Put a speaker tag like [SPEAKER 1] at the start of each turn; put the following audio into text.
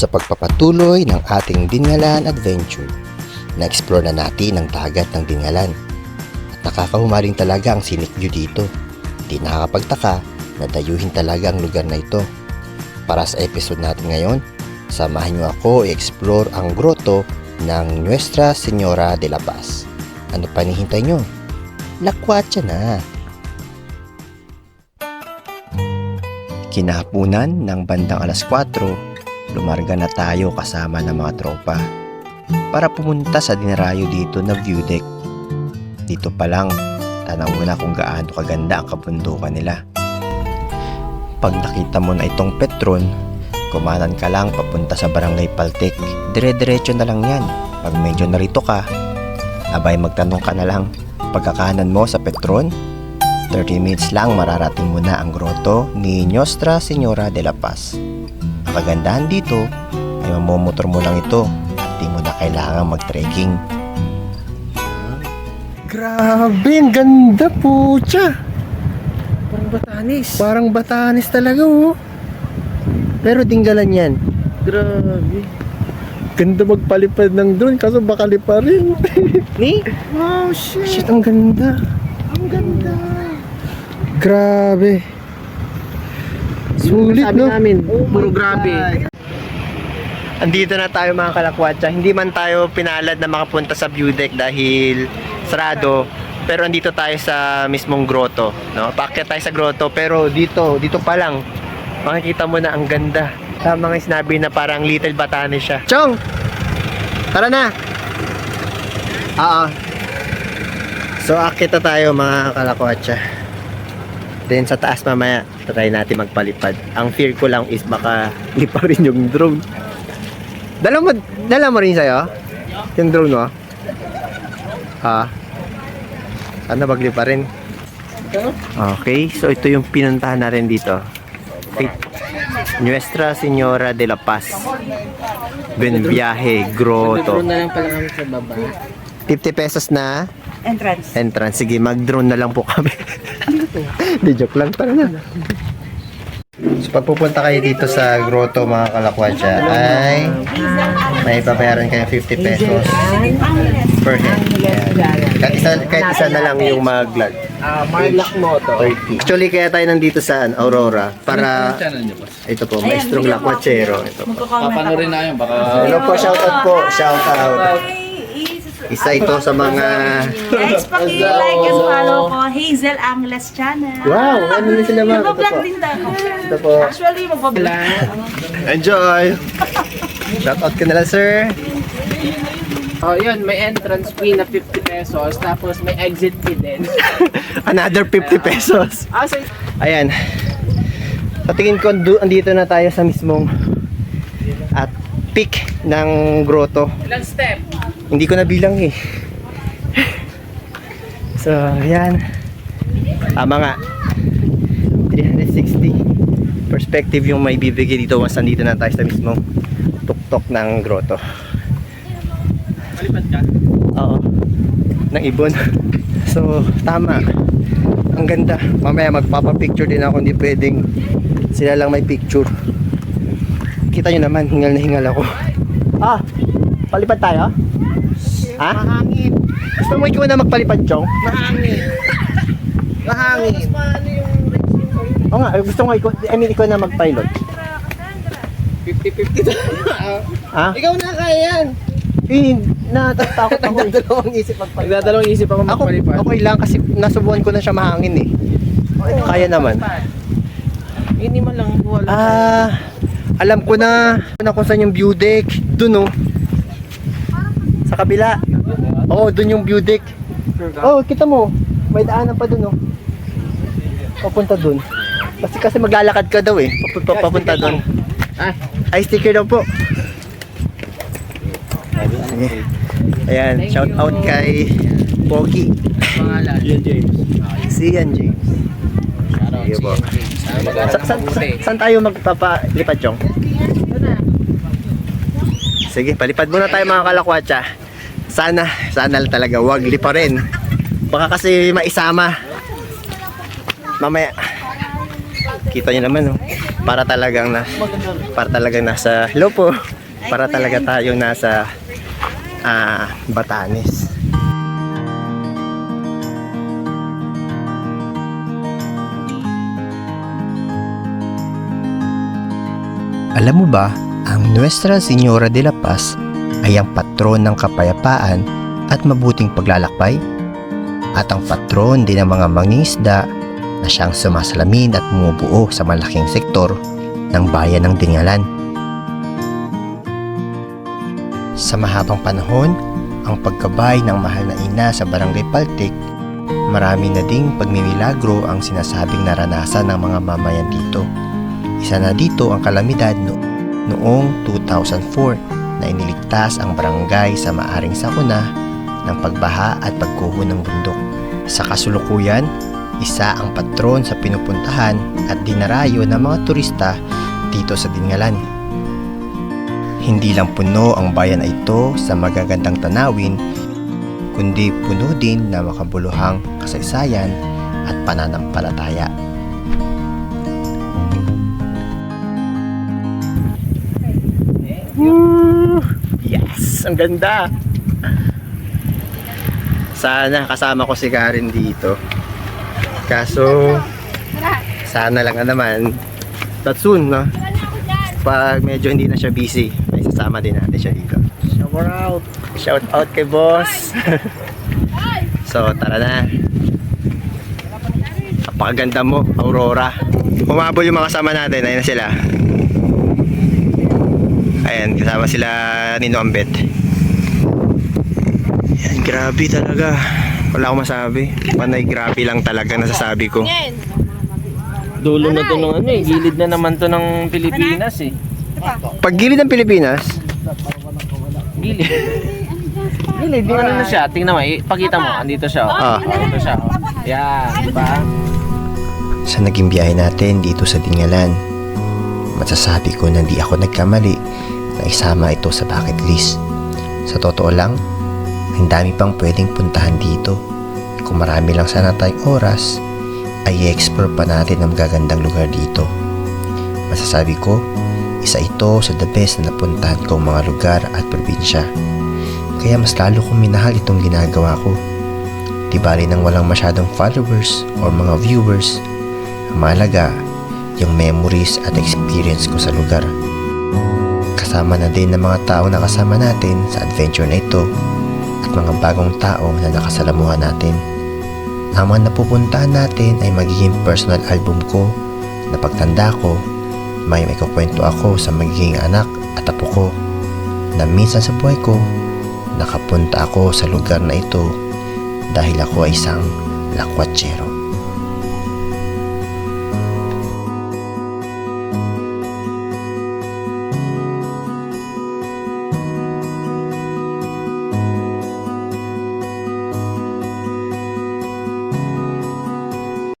[SPEAKER 1] sa pagpapatuloy ng ating Dingalan Adventure. Na-explore na natin ang dagat ng Dingalan. At nakakahumaling talaga ang scenic view dito. Di nakakapagtaka na dayuhin talaga ang lugar na ito. Para sa episode natin ngayon, samahan niyo ako i-explore ang grotto ng Nuestra Señora de la Paz. Ano pa nihintay nyo? Lakwatsa na! Kinahapunan ng bandang alas 4, lumarga na tayo kasama ng mga tropa para pumunta sa dinarayo dito na view deck. Dito pa lang, tanaw na kung gaano kaganda ang kabundukan nila. Pag nakita mo na itong Petron, kumanan ka lang papunta sa Barangay Paltek. Dire-diretso na lang yan. Pag medyo narito ka, abay magtanong ka na lang. Pagkakanan mo sa Petron, 30 minutes lang mararating mo na ang grotto ni Nostra Señora de la Paz. Ang kagandahan dito ay mamomotor mo lang ito at di mo na kailangan mag-trekking.
[SPEAKER 2] Grabe, ang ganda po siya.
[SPEAKER 3] Parang Batanis.
[SPEAKER 2] Parang Batanes talaga oh. Pero dinggalan yan.
[SPEAKER 3] Grabe.
[SPEAKER 2] Ganda magpalipad ng drone kaso baka lipa rin.
[SPEAKER 3] Ni? Oh, shit.
[SPEAKER 2] Shit, ang ganda.
[SPEAKER 3] Ang ganda.
[SPEAKER 2] Grabe. Sulit,
[SPEAKER 3] Sabi
[SPEAKER 2] no?
[SPEAKER 3] namin, puro grabe.
[SPEAKER 2] Andito na tayo mga kalakwatsa. Hindi man tayo pinalad na makapunta sa view deck dahil sarado. Pero andito tayo sa mismong grotto. No? Paakyat tayo sa grotto. Pero dito, dito pa lang, makikita mo na ang ganda. Tama nga yung sinabi na parang Little Batanes siya. Chong! Tara na! Oo. So, akit na tayo mga kalakwatsa. Then sa taas mamaya, try natin magpalipad. Ang fear ko lang is baka lipa rin yung drone. Dala mo, dala mo rin sa'yo? Yung drone mo? Ha? Ano maglipa rin? Okay, so ito yung pinuntahan natin dito. Okay. Nuestra Señora de la Paz. Benviaje Grotto.
[SPEAKER 3] Nag-drone na lang pala kami sa baba.
[SPEAKER 2] 50 pesos na
[SPEAKER 4] entrance.
[SPEAKER 2] entrance. Sige, mag-drone na lang po kami. Di joke lang, tara na. So pag pupunta kayo dito sa grotto mga kalakwatsa ay may babayaran kayo 50 pesos per head. Ayan. Kahit isa, kahit isa na lang yung maglag.
[SPEAKER 3] Ah, Marlock Moto.
[SPEAKER 2] 30. Actually, kaya tayo nandito sa Aurora para ito po, maestrong lakwatsero. Ito po.
[SPEAKER 5] Papanorin na yun, baka
[SPEAKER 2] Hello po, shoutout po. Shoutout. Isa ito sa mga...
[SPEAKER 4] Guys, paki-like and follow ko Hazel Angles channel.
[SPEAKER 2] Wow, ano na sila mga? Po.
[SPEAKER 4] din daw.
[SPEAKER 2] Ito po.
[SPEAKER 4] Actually, magpa-vlog.
[SPEAKER 2] Enjoy! Shoutout ka na lang, sir.
[SPEAKER 3] Oh, yun, may entrance fee na 50 pesos, tapos may exit fee din.
[SPEAKER 2] Another 50 pesos.
[SPEAKER 3] ah, so,
[SPEAKER 2] Ayan. Sa tingin ko, andito na tayo sa mismong at peak ng grotto.
[SPEAKER 3] ilang step?
[SPEAKER 2] Hindi ko nabilang eh. So, ayan. Tama nga. 360 perspective yung may bibigay dito once nandito na tayo sa mismong tuktok ng grotto.
[SPEAKER 3] Malipad ka?
[SPEAKER 2] Oo. Ng ibon. So, tama. Ang ganda. Mamaya magpapapicture din ako. Hindi pwedeng sila lang may picture. Kita nyo naman, hingal na hingal ako. Ah, palipad tayo? Ha?
[SPEAKER 3] Mahangin.
[SPEAKER 2] Gusto mo ikaw na magpalipad, Chong?
[SPEAKER 3] Mahangin. Mahangin.
[SPEAKER 2] Oo nga, gusto mo ikaw, I mean, ikaw na mag-pilot.
[SPEAKER 3] 50-50
[SPEAKER 2] Ha?
[SPEAKER 3] Ikaw na kaya yan.
[SPEAKER 2] Eh, natatakot ako. Nagdadalawang isip magpalipad.
[SPEAKER 3] Nagdadalawang isip ako
[SPEAKER 2] Ako,
[SPEAKER 3] magpalipad.
[SPEAKER 2] okay lang kasi nasubukan ko na siya mahangin eh. Kaya naman.
[SPEAKER 3] Hindi man lang wala.
[SPEAKER 2] Ah, alam ko na, na kung saan yung view deck. Doon oh. Kabila. Oo, oh, doon yung view deck. Oh, kita mo. May daanan pa doon oh. Papunta doon. Kasi kasi maglalakad ka daw eh. Pap- pap- Papunta doon.
[SPEAKER 3] Ah,
[SPEAKER 2] Ay, sticker daw po. Ayan, shout out kay Pogi.
[SPEAKER 3] pangalan. Yan, James.
[SPEAKER 2] Si Ian James. Sige po. Sa, sa, sa, saan tayo magpapalipad, Chong? Sige, palipad muna tayo mga kalakwatsa. Sana, sana talaga wag lipa rin. Baka kasi maisama. Mamaya. Kita niyo naman, oh.
[SPEAKER 6] para talagang na para talagang nasa hello po para talaga
[SPEAKER 7] ay.
[SPEAKER 6] tayong nasa ah, Batanes
[SPEAKER 2] Alam mo ba, ang Nuestra Señora de la Paz ay ang patron ng kapayapaan at mabuting paglalakbay at ang patron din ng mga mangingisda na siyang sumasalamin at bumubuo sa malaking sektor ng bayan ng Dingalan. Sa mahabang panahon, ang pagkabay ng mahal na ina sa Barangay Paltik, marami na ding pagmimilagro ang sinasabing naranasan ng mga mamayan dito. Isa na dito ang kalamidad no noong 2004 na iniligtas ang barangay sa maaring sakuna ng pagbaha at pagguho ng bundok. Sa kasulukuyan, isa ang patron sa pinupuntahan at dinarayo ng mga turista dito sa Dingalan. Hindi lang puno ang bayan na ito sa magagandang tanawin, kundi puno din na makabuluhang kasaysayan at pananampalataya.
[SPEAKER 6] Yes! Ang ganda! Sana kasama ko si Karen dito. Kaso, sana lang na naman. But soon, no? Pag medyo hindi na siya busy, may sasama din natin siya dito. Shout out! Shout out kay boss! so, tara na. Napakaganda mo, Aurora. Humabol yung mga kasama natin. Ayun na sila. Ayan, kasama sila Nino Ambet. Ayan, grabe talaga. Wala akong masabi. Panay grabe lang talaga nasasabi ko.
[SPEAKER 3] Dulo na to ng ano eh. Gilid na naman to ng Pilipinas eh.
[SPEAKER 6] Pag gilid ng Pilipinas,
[SPEAKER 3] Gilid. Gilid, yung ano na siya. Tingnan mo, pakita mo. Andito siya. Oh.
[SPEAKER 6] Ah.
[SPEAKER 3] Andito siya. Oh. Yan, di ba?
[SPEAKER 2] Sa naging biyahe natin dito sa Dingalan, masasabi ko na di ako nagkamali na isama ito sa bucket list. Sa totoo lang, ang dami pang pwedeng puntahan dito. Kung marami lang sana tayong oras, ay i-explore pa natin ang gagandang lugar dito. Masasabi ko, isa ito sa the best na napuntahan kong mga lugar at probinsya. Kaya mas lalo kong minahal itong ginagawa ko. Di bali nang walang masyadong followers or mga viewers, mahalaga, yung memories at experience ko sa lugar. Kasama na din ng mga tao na kasama natin sa adventure na ito at mga bagong tao na nakasalamuhan natin. Ang mga napupuntahan natin ay magiging personal album ko na pagtanda ko, may may kukwento ako sa magiging anak at apo ko na minsan sa buhay ko, nakapunta ako sa lugar na ito dahil ako ay isang lakwatsero.